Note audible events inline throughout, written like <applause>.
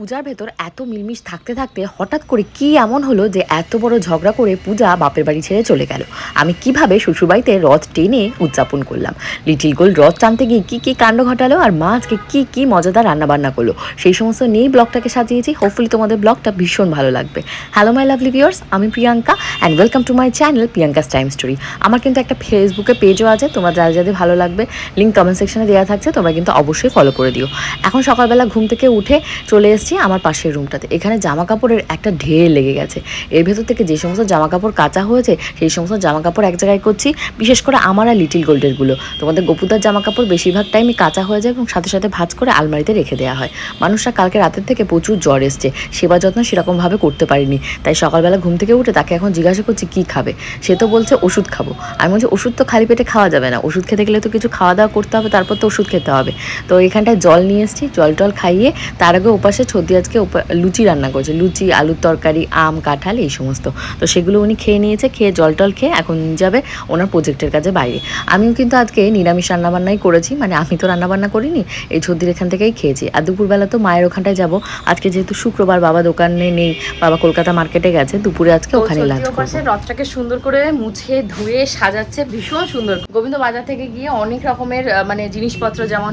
পূজার ভেতর এত মিলমিশ থাকতে থাকতে হঠাৎ করে কি এমন হলো যে এত বড় ঝগড়া করে পূজা বাপের বাড়ি ছেড়ে চলে গেল? আমি কীভাবে শ্বশুরবাড়িতে রথ টেনে উদযাপন করলাম? লিটিল গোল্ড রথ টানতে গিয়ে কি কি কাণ্ড ঘটালো আর মা আজকে কি কি মজাদার রান্না বান্না করল? সেই সমস্ত নিয়েই ব্লগটাকে সাজিয়েছি। হোপফুলি তোমাদের ব্লগটা ভীষণ ভালো লাগবে। হ্যালো মাই লাভলি ভিউয়ার্স আমি Priyanka and welcome to my channel Priyanka's time story আমার কিন্তু একটা ফেসবুকে পেজও আছে, তোমার যাদের যাদের ভালো লাগবে লিঙ্ক কমেন্ট সেকশনে দেওয়া থাকছে, তোমরা কিন্তু অবশ্যই ফলো করে দিও। এখন সকালবেলা ঘুম থেকে উঠে চলে এসেছি আমার পাশের রুমটাতে। এখানে জামা কাপড়ের একটা ঢের লেগে গেছে। এর ভেতর থেকে যে সমস্ত জামা কাপড় কাঁচা হয়েছে, সেই সমস্ত জামা কাপড় এক জায়গায় করছি, বিশেষ করে আমার আর লিটিল গোল্ডেরগুলো তোমাদের গপুদার জামা কাপড় বেশিরভাগ টাইমই কাঁচা হয়ে যায় এবং সাথে সাথে ভাঁজ করে আলমারিতে রেখে দেওয়া হয়। মানুষরা কালকে রাতের থেকে প্রচুর জ্বর এসছে। সেবা যত্ন সেরকমভাবে করতে পারিনি। তাই সকালবেলা ঘুম থেকে উঠে তাকে এখন জিজ্ঞাসা করছি, কি খাবে? সে তো বলছে, ওষুধ খাব। আমি বলছি, ওষুধ তো খালি পেটে খাওয়া যাবে না। ওষুধ খেতে গেলে তো কিছু খাওয়া দাওয়া করতে হবে, তারপর তো ওষুধ খেতে হবে। তো এখানটায় জল নিয়ে এসেছি জল টল খাইয়ে তার আগে ওপাশে ছর্দি আজকে লুচি রান্না করেছে। লুচি আলুর তরকারি আম কাঁঠাল এই সমস্ত। তো সেগুলো উনি খেয়ে নিয়েছে খেয়ে জল টল খেয়ে এখন যাবে ওনার প্রজেক্টের কাছে বাইরে। আমিও কিন্তু আজকে নিরামিষ রান্নাবান্নাই করেছি মানে আমি তো রান্নাবান্না করিনি এই ছর্দির এখান থেকেই খেয়েছি। আর দুপুরবেলা তো মায়ের ওখানটায় যাব। আজকে যেহেতু শুক্রবার বাবা দোকানে নেই বাবা কলকাতা মার্কেটে গেছে দুপুরে আজকে ওখানে লাঞ্চ করব। রথটাকে সুন্দর করে মুছে ধুয়ে সাজাচ্ছে ভীষণ সুন্দর। গোবিন্দ বাজার থেকে গিয়ে অনেক রকমের মানে জিনিসপত্র যেমন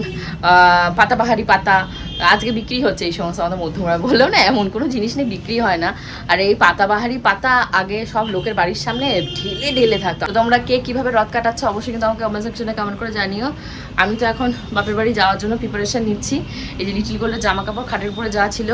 পাতাবাহারি পাতা আজকে বিক্রি হচ্ছে এই সমস্ত আমাদের মধ্যমরা বললেও না, এমন কোনো জিনিস নেই, বিক্রি হয় না। আর এই পাতাবাহারি পাতা আগে সব লোকের বাড়ির সামনে ঢেলে ঢেলে থাকতো। তোমরা কে কীভাবে রথ কাটাচ্ছ অবশ্যই কিন্তু আমাকে কমেন্ট সেকশনে কমেন্ট করে জানিও। আমি তো এখন বাপের বাড়ি যাওয়ার জন্য প্রিপারেশন নিচ্ছি। এই যে লিটিল গোল্ডের জামা কাপড় খাটের উপরে যা ছিল,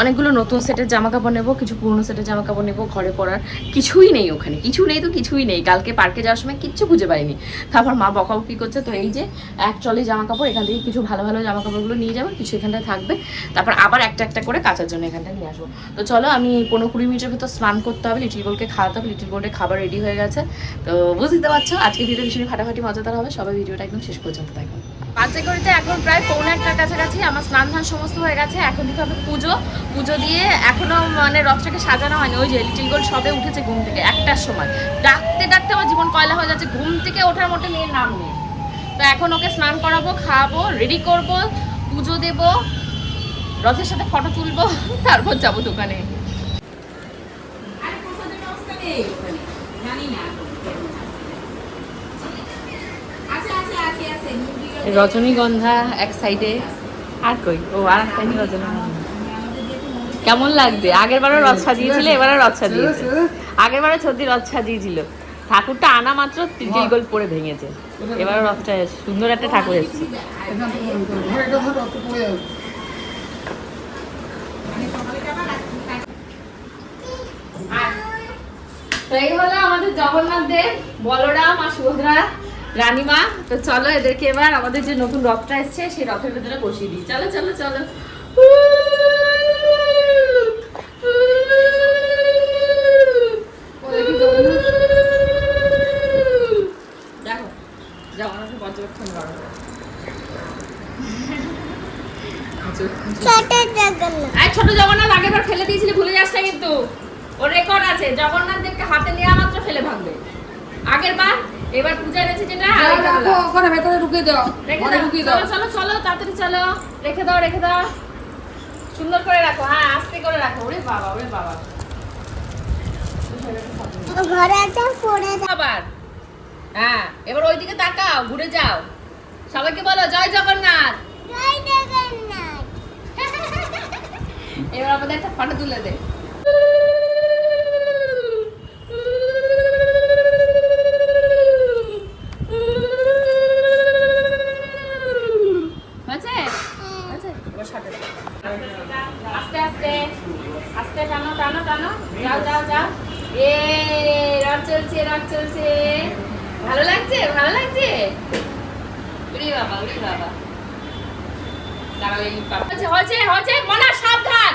অনেকগুলো নতুন সেটের জামা কাপড় নেব, কিছু পুরনো সেটের জামা কাপড় নেব, ঘরে পরার কিছুই নেই ওখানে। কিছু নেই তো কিছুই নেই। কালকে পার্কে যাওয়ার সময় কিচ্ছু খুঁজে পাইনি। তারপর মা বকাবকি করছে, তো এই যে এক ট্রলি জামা কাপড় এখান থেকে কিছু ভালো ভালো জামা কাপড়গুলো নিয়ে যাব, কিছু এখানটায় থাকবে। তারপর আবার একটা একটা করে কাচার জন্য এখানটা নিয়ে আসব। তো চলো, আমি পনেরো কুড়ি মিনিটের ভেতর স্নান করতে হবে লিটিল গোল্ডকে খাওয়াতে হবে লিটিল গোল্ডের খাবার রেডি হয়ে গেছে। তো বুঝতে পারছ আজকে ভিডিও ভীষণই ফাটাফাটি, মজাদার হবে। সবাই ভিডিওটা একদম শেষ পর্যন্ত দেখো। বাচ্চা করিতে এখন প্রায় পৌনে একটার কাছাকাছি আমার স্নান ধান সমস্ত হয়ে গেছে। এখন দিতে হবে পুজো। পুজো দিয়ে এখনও মানে রথটাকে সাজানো হয়নি। ওই যে লিটিল গোল সবে উঠেছে ঘুম থেকে, একটার সময়। ডাকতে ডাকতে আমার জীবন কয়লা হয়ে যাচ্ছে। ঘুম থেকে ওঠার মতো মেয়ের নাম নেই। তো এখন ওকে স্নান করাবো, খাওয়াবো রেডি করব। পুজো দেব, রথের সাথে ফটো তুলবো, তারপর যাব দোকানে। রজনীগন্ধা এক সাইডে আর কই? ও, আর এক সাইডে রজনীগন্ধা। কেমন লাগছে আগের বারও রথ সাজিয়েছিল, এবারও রথ সাজিয়েছে। আগের বারে সর্দি রথ সাজিয়েছিল। ঠাকুরটা আনা মাত্র তিল গোল পরে ভেঙেছে। এবার রথটা সুন্দর একটা ঠাকুর এসেছে। তো এই হলো আমাদের জগন্নাথ দেব বলরাম আর সুভদ্রা রানীমা। তো চলো এদেরকে এবার আমাদের যে নতুন রথটা এসছে সেই রথের ভেতরে বসিয়ে দিই। চলো চলো চলো দেখো জগন্নাথের পর্যবেক্ষণ করো এই ছোট জগন্নাথ আগেরবার ফেলে দিয়েছিলি ভুলে যাস না কিন্তু। ওর রেকর্ড আছে জগন্নাথ দেবকে হাতে নেওয়া মাত্র ফেলে ভাঙবে। আগের বার এবার পূজা এনেছে যেটা ওখানে ভেতরে ঢুকিয়ে দাও ঘরে ঢুকিয়ে দাও। চলো চলো তাড়াতাড়ি চলো। রেখে দাও রেখে দাও। সুন্দর করে রাখো হ্যাঁ আস্তে করে রাখো। ওরে বাবা ওরে বাবা। ঘরেটা পড়ে আবার। হ্যাঁ এবার ওইদিকে তাকাও ঘুরে যাও। সবাইকে বলো জয় জগন্নাথ। জয় জগন্নাথ। এবার আমাদের একটা ফটো তুলে দে হয়েছে? হয়েছে? এবার shot এ দে। আস্তে আস্তে আস্তে টানো টানো টানো যাও যাও যাও এ রথ চলছে রথ চলছে ভালো লাগছে ভালো লাগছে? উরি বাবা উরি বাবা। মনা সাবধান।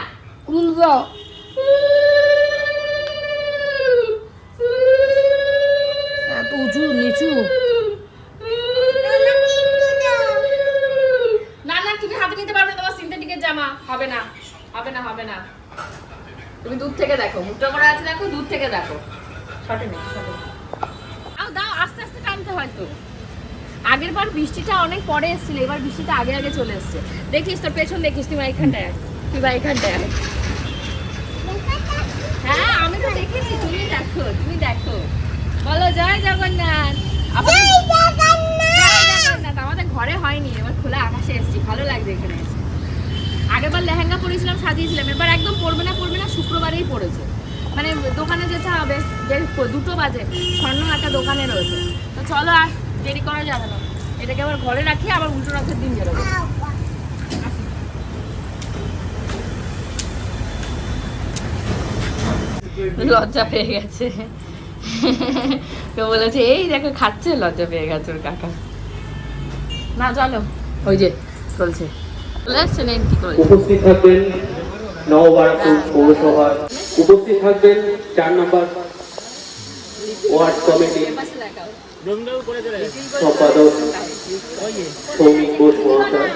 এত উঁচু নিচু। না না তুমি হাতে নিতে পারবে তোমার সিনথেটিকের জামা। হবে না হবে না হবে না। তুমি দূর থেকে দেখো মুখটা করা আছে দেখো দূর থেকে দেখো। শটে নেই শটে নেই। দাও দাও আস্তে আস্তে টানতে হয়তো আগের বার বৃষ্টিটা অনেক পরে এসেছিল এবার বৃষ্টিটা আগে আগে চলে এসছে। দেখিস তোর পেছন দেখিস তুমি এইখানটায় আয়। বা এখানটায় হ্যাঁ আমি তো দেখেছি তুমি দেখো তুমি দেখো। বলো জয় জগন্নাথ। আমাদের ঘরে হয়নি এবার খোলা আকাশে এসেছি ভালো লাগছে এখানে এসে। আগেরবার লেহেঙ্গা পরেছিলাম সাজিয়েছিলাম এবার একদম পরবে না পরবে না শুক্রবারেই পড়েছে মানে দোকানে যেতে হবে। দুটো বাজে। স্বর্ণ একটা দোকানে রয়েছে। তো চলো আর দেরি করা যাবে না। এটাকে আবার ঘরে রাখি, আবার উল্টো রথের দিন বেরোবো। লজ্জা পেয়ে গেছে। কেউ বলেছে, এই দেখো, খাচ্ছে। লজ্জা পেয়ে গেছে ওর কাকা। না, চলো। ওই যে, চলছে। চলে আসছেন এই কি করে উপস্থিত থাকবেন নববারাপুর পৌরসভার উপস্থিত থাকবেন চার নম্বর ওয়ার্ড কমিটির দেখাও সম্পাদক সৌমিক ঘোষ মহাশয়।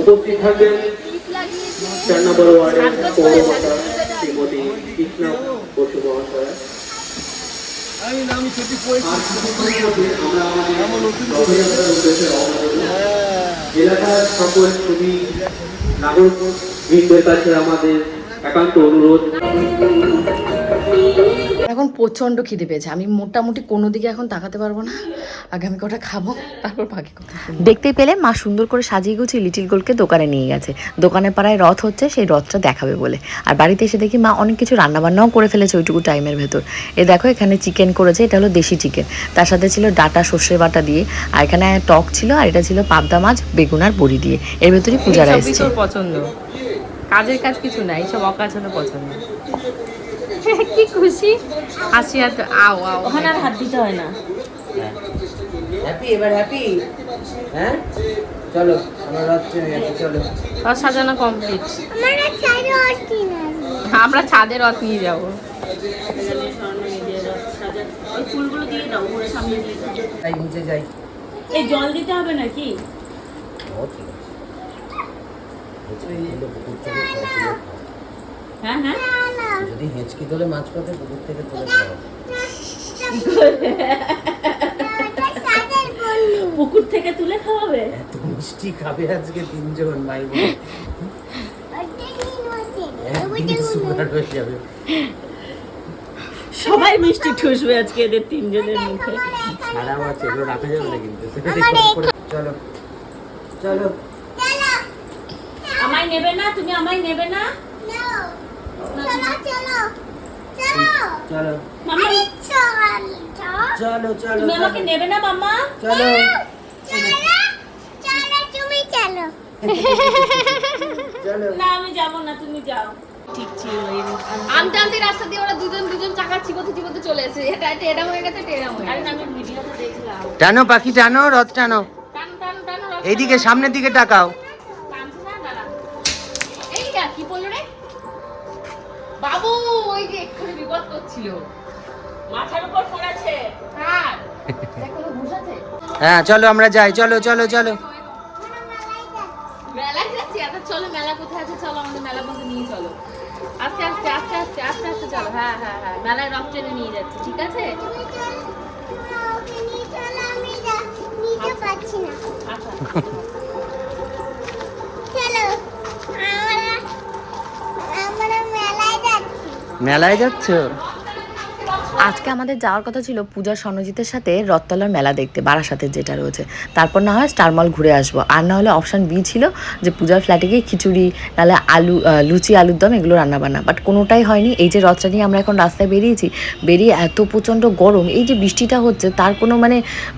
উপস্থিত থাকবেন চার নম্বর ওয়ার্ডের পৌরমাতা শ্রীমতী কৃষ্ণা বসু মহাশয়। এলাকার সকল ছবি নাগরিক কাছে আমাদের একান্ত অনুরোধ। এখন প্রচণ্ড খিদে পেয়েছে। আমি মোটামুটি কোনো দিকে এখন তাকাতে পারব না। আগে আমি কটা খাব তারপর বাকি কথা। দেখতেই পেলে মা সুন্দর করে সাজিয়ে গুছিয়ে লিটিল গোলকে দোকানে নিয়ে গেছে। দোকানের পাড়ায় রথ হচ্ছে সেই রথটা দেখাবে বলে। আর বাড়িতে এসে দেখি মা অনেক কিছু রান্নাবান্নাও করে ফেলেছে ওইটুকু টাইমের ভেতর। এ দেখো এখানে চিকেন করেছে এটা হলো দেশি চিকেন। তার সাথে ছিল ডাটা সর্ষে বাটা দিয়ে। আর এখানে টক ছিল আর এটা ছিল পাবদা মাছ বেগুন আর বড়ি দিয়ে। এর ভেতরই পূজারা এসছে। পছন্দ? কাজের কাজ কিছু নাই সব অকাজ হলো পছন্দ। <laughs> কি খুশি? হাসি আর আও আও। ওখানে আর হাত দিতে হয় না। হ্যাপি এবার হ্যাপি হ্যাঁ? চলো আমরা রথ চলো। রথ সাজানো কমপ্লিট আমার না ছাদে রথ নিয়ে যাব। তাই নিচে যাই। এই জল দিতে হবে নাকি? হ্যাঁ হ্যাঁ। যদি হেঁচকি তোলে মাছ পাতে পুকুর থেকে তোলে পুকুর থেকে তুলে খাওয়াবে? এত মিষ্টি খাবে আজকে তিনজন ভাই বোন। সবাই মিষ্টি ঠুসবে আজকে এদের তিনজনের মুখে সারা মাছ এগুলো রাখা যাবে না কিন্তু চলো চলো। নেবে না? তুমি আমায় নেবে না? চলো চলো চলো। চলো। মামা চলো চলো চলো তুমি আমাকে নেবে না মাম্মা? চলো। চলো চলো তুমি চলো। চলো। না আমি যাব না তুমি যাও। ঠিক ছিল আনতে আনতে রাস্তা দিয়ে ওরা দুজন দুজন চাকা চিবোতে চিবোতে চলে এসেছে। এটা এটা হয়ে গেছে এটা হয়ে আরে আমি ভিডিওতে দেখলাম। টানো পাখি টানো রথ টানো। টানো টানো টানো এইদিকে সামনের দিকে তাকাও। ওই যে এক্ষুনি বিপদ করছিল। মাথার উপর পড়েছে। কার হ্যাঁ চলো আমরা যাই চলো চলো চলো। মেলায় যাচ্ছি এত চলো মেলা কোথায় আছে? চলো আমাদের মেলা বলতে নিয়ে চলো। আস্তে আস্তে আস্তে আস্তে আস্তে আস্তে চলো। হ্যাঁ হ্যাঁ হ্যাঁ মেলায় রথ টেনে নিয়ে যাচ্ছে ঠিক আছে? না। আচ্ছা। মেলায় যাচ্ছ? আজকে আমাদের যাওয়ার কথা ছিল পূজা স্বর্ণজিতের সাথে রথতলার মেলা দেখতে, বারাসাতের যেটা রয়েছে। তারপর না হয় স্টার মল ঘুরে আসব। আর না হলে অপশান বি ছিল যে পূজার ফ্ল্যাটে গিয়ে খিচুড়ি, নাহলে আলু লুচি, আলুর দম এগুলো রান্না বান্না বাট কোনোটাই হয়নি। এই যে রথটা নিয়ে আমরা এখন রাস্তায় বেরিয়েছি, বেরিয়ে এত প্রচণ্ড গরম, এই যে বৃষ্টিটা হচ্ছে তার কোনো মানে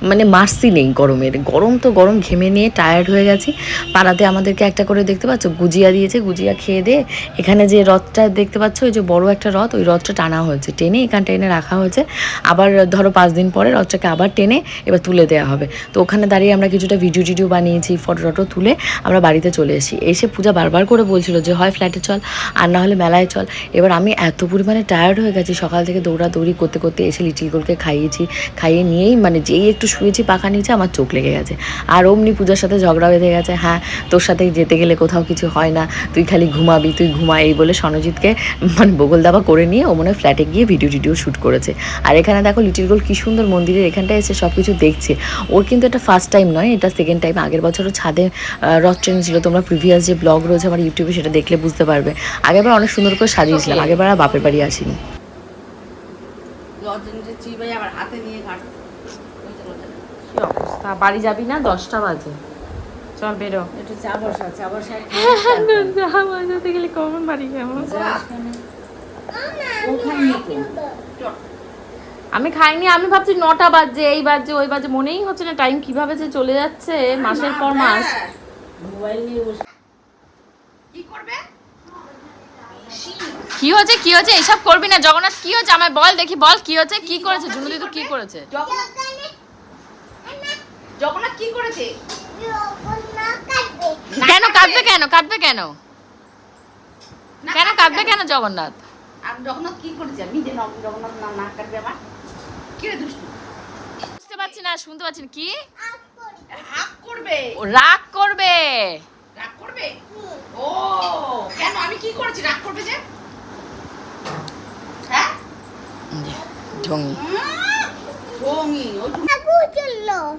মানে মার্সি নেই গরমের। গরম তো গরম, ঘেমে নিয়ে টায়ার্ড হয়ে গেছি। পাড়াতে আমাদেরকে একটা করে দেখতে পাচ্ছ, গুজিয়া দিয়েছে, গুজিয়া খেয়ে দিয়ে এখানে যে রথটা দেখতে পাচ্ছ, ওই যে বড় একটা রথ, ওই রথটা টানা হয়েছে। টেনে এখানটা এনে রাখা হয়েছে। আবার ধরো পাঁচ দিন পরে রথটাকে আবার টেনে এবার তুলে দেওয়া হবে। তো ওখানে দাঁড়িয়ে আমরা কিছুটা ভিডিও টিডিও বানিয়েছি ফটো টটো তুলে আমরা বাড়িতে চলে এসেছি। এসে পূজা বারবার করে বলছিল যে, হয় ফ্ল্যাটে চল, আর না হলে মেলায় চল। এবার আমি এত পরিমাণে টায়ার্ড হয়ে গেছি। সকাল থেকে দৌড়াদৌড়ি করতে করতে এসে লিটিল গোলকে খাইয়েছি। খাইয়ে নিয়েই মানে যেই একটু শুয়েছি পাখা নিচে আমার চোখ লেগে গেছে। আর অমনি পূজার সাথে ঝগড়া বেঁধে গেছে হ্যাঁ তোর সাথে যেতে গেলে কোথাও কিছু হয় না, তুই খালি ঘুমাবি, তুই ঘুমা। এই বলে সনজিৎকে মানে বগল দাবা করে নিয়ে ও মনে ফ্ল্যাটে গিয়ে ভিডিও টিডিও শ্যুট করে করেছে আর এখানে দেখো লিটিল গোল্ড কি সুন্দর মন্দিরের এখানটায় এসে সব কিছু দেখছে। ওর কিন্তু এটা ফার্স্ট টাইম নয় এটা সেকেন্ড টাইম আগের বছরও ছাদে রথ ট্রেন ছিল তোমরা প্রিভিয়াস যে ব্লগ রয়েছে আমার ইউটিউবে সেটা দেখলে বুঝতে পারবে। আগেরবার অনেক সুন্দর করে সাজিয়েছিলাম আগেরবার আর বাপের বাড়ি আসিনি। অবস্থা? বাড়ি যাবি না? দশটা বাজে। চল বেরো। একটু চা বসা চা বসা <laughs> গেলে কখন বাড়ি যাব আমি খাইনি আমি ভাবছি নটা বাজছে এই বাজছে ওই বাজে মনেই হচ্ছে না টাইম কীভাবে যে চলে যাচ্ছে মাসের পর মাস। কি হচ্ছে কি হচ্ছে এসব করবি না। জগন্নাথ কি হচ্ছে আমায় বল দেখি বল কি হচ্ছে কি করেছে? জুনুদি তো কি করেছে? জগন্নাথ কি করেছে? কেন কাঁদবে কেন? কাঁদবে কেন? কেন কাঁদবে কেন জগন্নাথ? আর জগন্নাথ কি করেছে? আমি যে জগন্নাথ না না কাটবে আমার? কি দুষ্টু? বুঝতে পারছি না শুনতে পাচ্ছি না কি? হাক করবে। রাগ করবে। রাগ করবে? ও কেন? আমি কি করেছি? রাগ করবে যে? হ্যাঁ? ঢঙ্গি ঢঙ্গি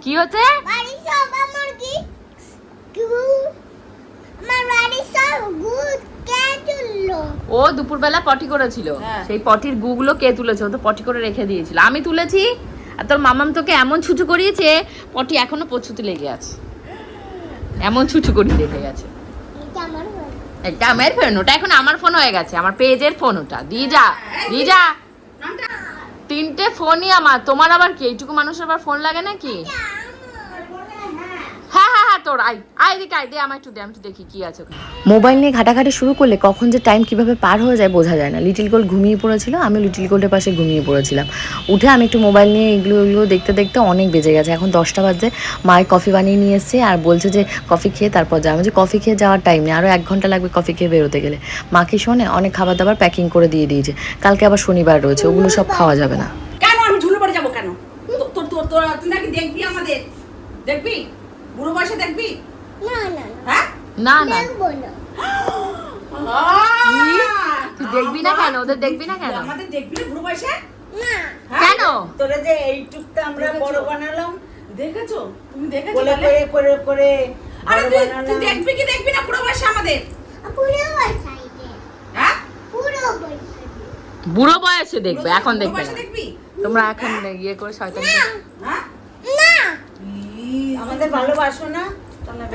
কি হচ্ছে? বাড়ি সব আমার কি? আমার বাড়ি সব গুড ও দুপুরবেলা পটি করেছিল। হ্যাঁ। সেই পটির গুগুলো কে তুলেছে? ও তো পটি করে রেখে দিয়েছিল। আমি তুলেছি আর তোর মামাম তোকে এমন ছুচু করিয়েছে পটি এখনও পছুতে লেগে আছে। এমন ছুচু করিয়ে রেখে গেছে। এটা আমার হলো। এটা আমার ফোন ওটা এখন আমার ফোন হয়ে গেছে আমার পেজের ফোন ওটা। দিয়ে যা দিয়ে যা তিনটে ফোনই আমার তোমার আবার কি? এইটুকু মানুষের আবার ফোন লাগে নাকি? তোর আই আই দিকে আই দে আমার একটু দে আমি একটু দেখি কি আছে ওখানে। মোবাইল নিয়ে ঘাটাঘাটি শুরু করলে কখন যে টাইম কীভাবে পার হয়ে যায় বোঝা যায় না। লিটিল গোল্ড ঘুমিয়ে পড়েছিল আমি লিটিল গোল্ডের পাশে ঘুমিয়ে পড়েছিলাম। উঠে আমি একটু মোবাইল নিয়ে এগুলো এগুলো দেখতে দেখতে অনেক বেজে গেছে। এখন দশটা বাজে মায়ের কফি বানিয়ে নিয়ে এসছে আর বলছে যে কফি খেয়ে তারপর যাব যে কফি খেয়ে যাওয়ার টাইম নেই। আরও এক ঘণ্টা লাগবে কফি খেয়ে বেরোতে গেলে। মাকে শোনে অনেক খাবার দাবার প্যাকিং করে দিয়ে দিয়েছে। কালকে আবার শনিবার রয়েছে ওগুলো সব খাওয়া যাবে না। কেন আমি ঝুলে পড়ে যাব কেন? তোর তোর তোর তুই নাকি দেখবি আমাদের? দেখবি? বুড়ো বয়সে দেখবি? না না হ্যাঁ? না না। তুই দেখবি না কেন? ওদের দেখবি না কেন? আমাদের দেখবি না বুড়ো বয়সে? না। হ্যাঁ? কেন? তোরা যে এইটুকটা আমরা বড় বানালাম দেখেছ? তুমি দেখেছ তাহলে? করে করে করে আরে তুই তুই দেখবি কি দেখবি না বুড়ো বয়সে আমাদের? পুরো বসাইতে হ্যাঁ? পুরো বসাইতে বুড়ো বয়সে দেখবে এখন দেখবে। বয়সে তোমরা এখন ইয়ে করে শয়তান হ্যাঁ? না আমাদের ভালোবাসো না। তাহলে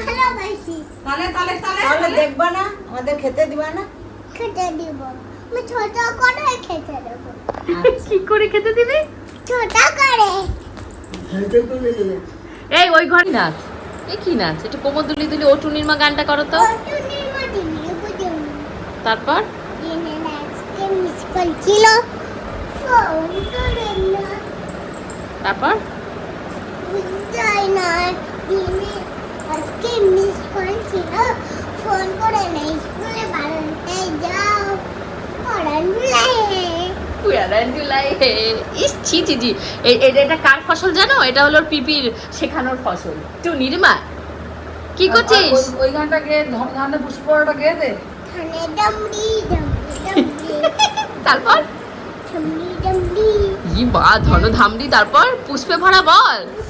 তাহলে তাহলে তাহলে তাহলে দেখবা না আমাদের খেতে দিবা না। খেতে দিব। আমি ছোট করে খেতে দেবো। কি করে খেতে দিবি? ছোট করে। এই ওই ঘর। নাচ? এই কি নাচ? একটু কোমর দুলি দুলি ও টুনির মা গানটা করো তো। তারপর? তারপর? বুঝাই না দিনে আজকে মিস কল ফোন করে না স্কুলে বাড়াতে যাও পড়ান হে ইস ছি ছি ছি। এটা এটা কার ফসল জানো? এটা হলো পিপির শেখানোর ফসল। টুনির মা কি করছিস? ওই গানটা গেয়ে গানটা পুষ্পটা গেয়ে দে? ধানে <laughs> তারপর? ই মা ধন ধামড়ি তারপর পুষ্পে ভরা বল। পুষ্পা পুষ্পা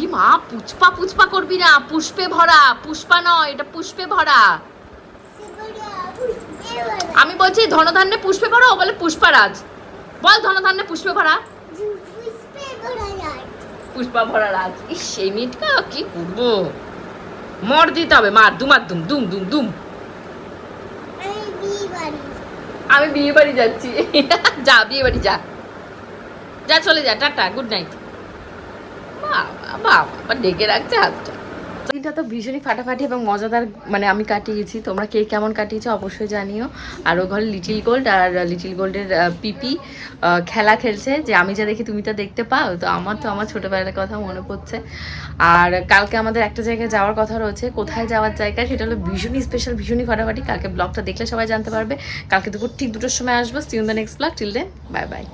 ই মা পুষ্পা পুষ্পা করবি না। পুষ্পে ভরা। পুষ্পা নয় এটা পুষ্পে ভরা। আমি বলছি ধনধান্যে পুষ্পে ভরা? ও বলে পুষ্পারাজ। বল ধনধান্যে পুষ্পে ভরা। পুষ্পে ভরা রাজ। ইস সেই মেয়েটা কি করব? মর দিতে হবে মার দুমার দুম দুম দুম দুম। আমি বিয়ে বাড়ি যাচ্ছি। <laughs> যা বিয়ে বাড়ি যা। যা চলে যা টাটা গুড নাইট। ডেকে রাখছে হাতটা। দিনটা তো ভীষণই ফাটাফাটি এবং মজাদার মানে আমি কাটিয়েছি। তোমরা কে কেমন কাটিয়েছো অবশ্যই জানিও। আর ও ঘরে লিটিল গোল্ড আর লিটিল গোল্ডের পিপি খেলা খেলছে। যে আমি যা দেখি তুমি তা দেখতে পাও। তো আমার তো আমার ছোটোবেলার কথা মনে পড়ছে। আর কালকে আমাদের একটা জায়গায় যাওয়ার কথা রয়েছে। কোথায় যাওয়ার জায়গা? সেটা হলো ভীষণই স্পেশাল ভীষণই ফাটাফাটি। কালকে ব্লগটা দেখলে সবাই জানতে পারবে। কালকে দুপুর ঠিক দুটোর সময় আসব। See you in the next blog till then bye bye